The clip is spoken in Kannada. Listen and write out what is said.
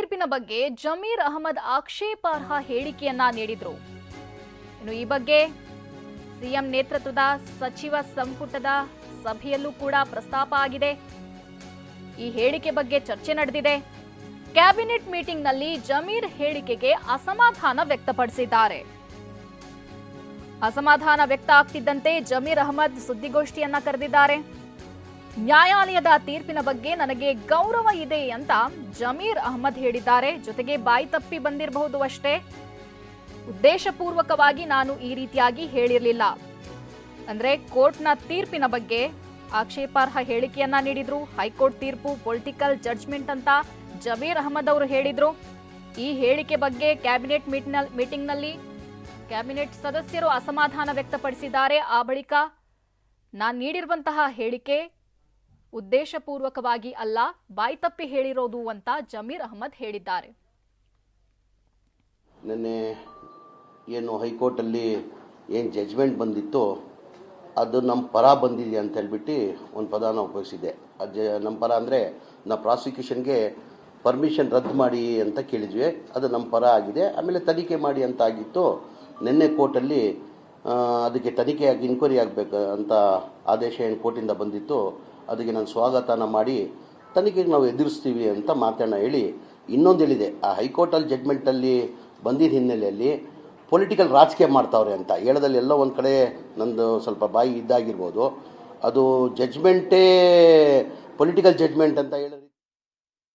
ತೀರ್ಪಿನ ಬಗ್ಗೆ ಜಮೀರ್ ಅಹಮದ್ ಆಕ್ಷೇಪಾರ್ಹ ಹೇಳಿಕೆಯನ್ನ ನೀಡಿದ್ರು. ಇನ್ನು ಈ ಬಗ್ಗೆ ಸಿಎಂ ನೇತೃತ್ವದ ಸಚಿವ ಸಂಪುಟದ ಸಭೆಯಲ್ಲೂ ಕೂಡ ಪ್ರಸ್ತಾಪ ಆಗಿದೆ. ಈ ಹೇಳಿಕೆ ಬಗ್ಗೆ ಚರ್ಚೆ ನಡೆದಿದೆ. ಕ್ಯಾಬಿನೆಟ್ ಮೀಟಿಂಗ್ನಲ್ಲಿ ಜಮೀರ್ ಹೇಳಿಕೆಗೆ ಅಸಮಾಧಾನ ವ್ಯಕ್ತಪಡಿಸಿದ್ದಾರೆ. ಅಸಮಾಧಾನ ವ್ಯಕ್ತ ಆಗ್ತಿದ್ದಂತೆ ಜಮೀರ್ ಅಹಮದ್ ಸುದ್ದಿಗೋಷ್ಠಿಯನ್ನ ಕರೆದಿದ್ದಾರೆ. ನ್ಯಾಯಾಲಯದ ತೀರ್ಪಿನ ಬಗ್ಗೆ ನನಗೆ ಗೌರವ ಇದೆ ಅಂತ ಜಮೀರ್ ಅಹಮದ್ ಹೇಳಿದ್ದಾರೆ. ಜೊತೆಗೆ ಬಾಯಿ ತಪ್ಪಿ ಬಂದಿರಬಹುದು ಅಷ್ಟೇ. ಉದ್ದೇಶಪೂರ್ವಕವಾಗಿ ನಾನು ಈ ರೀತಿಯಾಗಿ ಹೇಳಿರಲಿಲ್ಲ. ಅಂದ್ರೆ ಕೋರ್ಟ್ನ ತೀರ್ಪಿನ ಬಗ್ಗೆ ಆಕ್ಷೇಪಾರ್ಹ ಹೇಳಿಕೆಯನ್ನ ನೀಡಿದ್ರು. ಹೈಕೋರ್ಟ್ ತೀರ್ಪು, ಪೊಲಿಟಿಕಲ್ ಜಡ್ಜ್ಮೆಂಟ್ ಅಂತ ಜಮೀರ್ ಅಹಮದ್ ಅವರು ಹೇಳಿದ್ರು. ಈ ಹೇಳಿಕೆ ಬಗ್ಗೆ ಕ್ಯಾಬಿನೆಟ್ ಮೀಟಿಂಗ್ನಲ್ಲಿ ಕ್ಯಾಬಿನೆಟ್ ಸದಸ್ಯರು ಅಸಮಾಧಾನ ವ್ಯಕ್ತಪಡಿಸಿದ್ದಾರೆ. ಆ ಬಳಿಕ ನಾನು ನೀಡಿರುವಂತಹ ಹೇಳಿಕೆ ಉದ್ದೇಶಪೂರ್ವಕವಾಗಿ ಅಲ್ಲ, ಬಾಯ್ತಪ್ಪಿ ಹೇಳಿರೋದು ಅಂತ ಜಮೀರ್ ಅಹಮದ್ ಹೇಳಿದ್ದಾರೆ. ನಿನ್ನೆ ಏನು ಹೈಕೋರ್ಟಲ್ಲಿ ಏನು ಜಜ್ಮೆಂಟ್ ಬಂದಿತ್ತು, ಅದು ನಮ್ಮ ಪರ ಬಂದಿದೆ ಅಂತ ಹೇಳ್ಬಿಟ್ಟು ಒಂದು ಪದಾನ ಉಪಯೋಗಿಸಿದೆ ಅದು ಜ ನಮ್ಮ ಪರ ಅಂದರೆ ನಾವು ಪ್ರಾಸಿಕ್ಯೂಷನ್ಗೆ ಪರ್ಮಿಷನ್ ರದ್ದು ಮಾಡಿ ಅಂತ ಕೇಳಿದ್ವಿ. ಅದು ನಮ್ಮ ಪರ ಆಗಿದೆ. ಆಮೇಲೆ ತನಿಖೆ ಮಾಡಿ ಅಂತ ಆಗಿತ್ತು. ನಿನ್ನೆ ಕೋರ್ಟಲ್ಲಿ ಅದಕ್ಕೆ ತನಿಖೆಯಾಗಿ ಇನ್ಕ್ವೈರಿ ಆಗಬೇಕು ಅಂತ ಆದೇಶ ಏನು ಕೋರ್ಟಿಂದ ಬಂದಿತ್ತು ಅದಕ್ಕೆ ನಾನು ಸ್ವಾಗತನ ಮಾಡಿ ತನಿಖೆಗೆ ನಾವು ಎದುರಿಸ್ತೀವಿ ಅಂತ ಮಾತನ್ನು ಹೇಳಿ ಇನ್ನೊಂದು ಹೇಳಿದೆ. ಆ ಹೈಕೋರ್ಟಲ್ಲಿ ಜಡ್ಮೆಂಟಲ್ಲಿ ಬಂದಿದ್ದ ಹಿನ್ನೆಲೆಯಲ್ಲಿ ಪೊಲಿಟಿಕಲ್ ರಾಜಕೀಯ ಮಾಡ್ತಾವ್ರೆ ಅಂತ. ಹೇಳೋದಲ್ಲಿ ಎಲ್ಲ ಒಂದು ಕಡೆ ನಂದು ಸ್ವಲ್ಪ ಬಾಯಿ ಇದ್ದಾಗಿರ್ಬೋದು. ಅದು ಜಡ್ಜ್ಮೆಂಟೇ ಪೊಲಿಟಿಕಲ್ ಜಡ್ಜ್ಮೆಂಟ್ ಅಂತ ಹೇಳಿದ್ರೆ